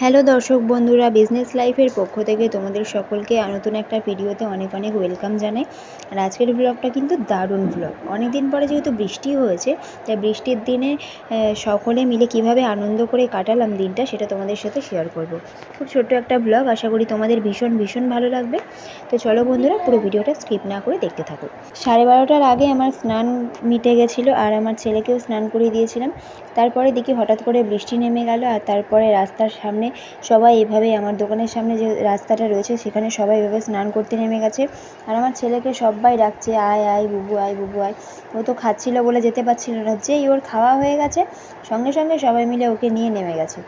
Hello দর্শক বন্ধুরা business লাইফের পক্ষ থেকে তোমাদের সকলকে নতুন একটা ভিডিওতে অনেক অনেক ওয়েলকাম জানাই। আর আজকের ব্লগটা কিন্তু দারুণ ব্লগ অনেক দিন পরে যেহেতু বৃষ্টি হয়েছে, তাই বৃষ্টির দিনে সকলে মিলে কীভাবে আনন্দ করে কাটালাম দিনটা সেটা তোমাদের সাথে শেয়ার করব। খুব ছোট্ট একটা ব্লগ আশা করি তোমাদের ভীষণ ভীষণ ভালো লাগবে। তো চলো বন্ধুরা, পুরো ভিডিওটা স্কিপ না করে দেখতে থাকো। সাড়ে বারোটার আগে আমার স্নান মিটে গেছিল আর আমার ছেলেকেও স্নান করিয়ে দিয়েছিলাম। তারপরে দেখি হঠাৎ করে বৃষ্টি নেমে গেল আর তারপরে রাস্তার সামনে সবাই এভাবে আমার দোকানের সামনে যে রাস্তাটা রয়েছে, সেখানে সবাই এভাবে স্নান করতে নেমে গেছে। আর আমার ছেলেকে সবাই ডাকছে, আয় আয়, বুবু আয় বুবু, আয়। ও তো খাচ্ছিল বলে যেতে পারছিল না। যেই ওর খাওয়া হয়ে গেছে, সঙ্গে সঙ্গে সবাই মিলে ওকে নিয়ে নেমে গেছে।